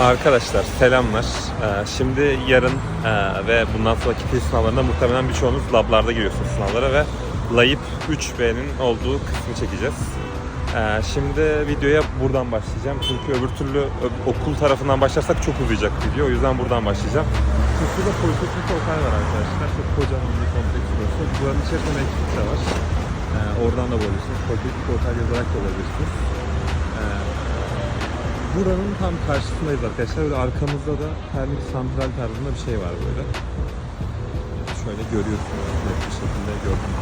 Arkadaşlar selamlar. Ee, şimdi yarın e, ve bundan sonraki test sınavlarında muhtemelen birçoğunuz lablarda giriyorsunuz sınavlara ve Layıp 3B'nin olduğu kısmı çekeceğiz. Ee, şimdi videoya buradan başlayacağım çünkü öbür türlü okul tarafından başlarsak çok uzayacak video. O yüzden buradan başlayacağım. Şimdi şurada Politeknik Otel var arkadaşlar. Çok kocaman bir kompleks burası. Buranın içerisinde mektup da var. Ee, oradan da bulabilirsiniz. Politeknik Otel yazarak da bulabilirsiniz. Ee, Buranın tam karşısındayız arkadaşlar. Böyle arkamızda da termik santral tarzında bir şey var böyle. Şöyle görüyorsunuz net bir şekilde gördüm.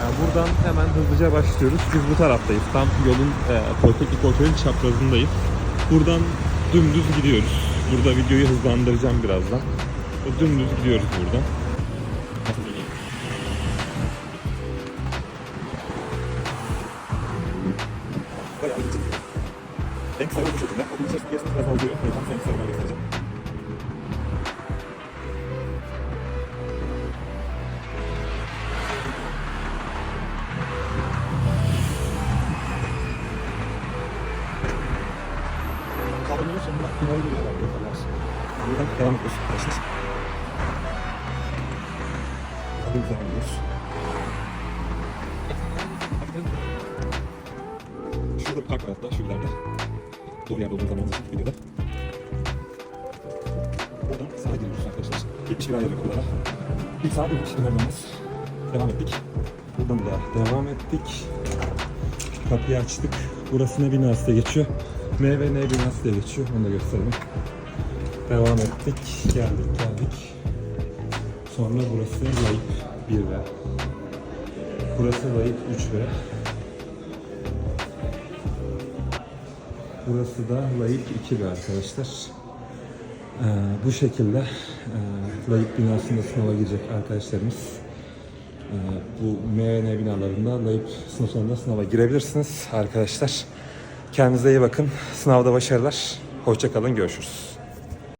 Yani buradan hemen hızlıca başlıyoruz. Biz bu taraftayız. Tam yolun e, Politeknik Otel'in çaprazındayız. Buradan dümdüz gidiyoruz. Burada videoyu hızlandıracağım birazdan. Dümdüz gidiyoruz buradan. En kısa yol bu şekilde. Okulun içerisinde gezmek biraz oluyor. O yüzden en kısa yoldan göstereceğim. Kaldırmanın sonunda finali geliyorlar. Buradan devam ediyoruz arkadaşlar. Hadi devam ediyoruz. Şurada bir park var hatta şu ileride. Doğru yerde olduğum zaman videoda. Oradan sağa giriyoruz arkadaşlar. 71 ayar yollara. Bir saat işte olmaz. Devam ettik. Buradan da devam ettik. Kapıyı açtık. Burası ne binası diye geçiyor. M ve binası diye geçiyor. Onu da gösterelim. Devam ettik. Geldik geldik. Sonra burası Layıp 1 ve Burası Layıp 3 ve Burası da Layık 2 bir arkadaşlar. Ee, bu şekilde e, Layık binasında sınava girecek arkadaşlarımız. Ee, bu MVN binalarında Layık sınıf sonunda sınava girebilirsiniz arkadaşlar. Kendinize iyi bakın. Sınavda başarılar. Hoşçakalın. Görüşürüz.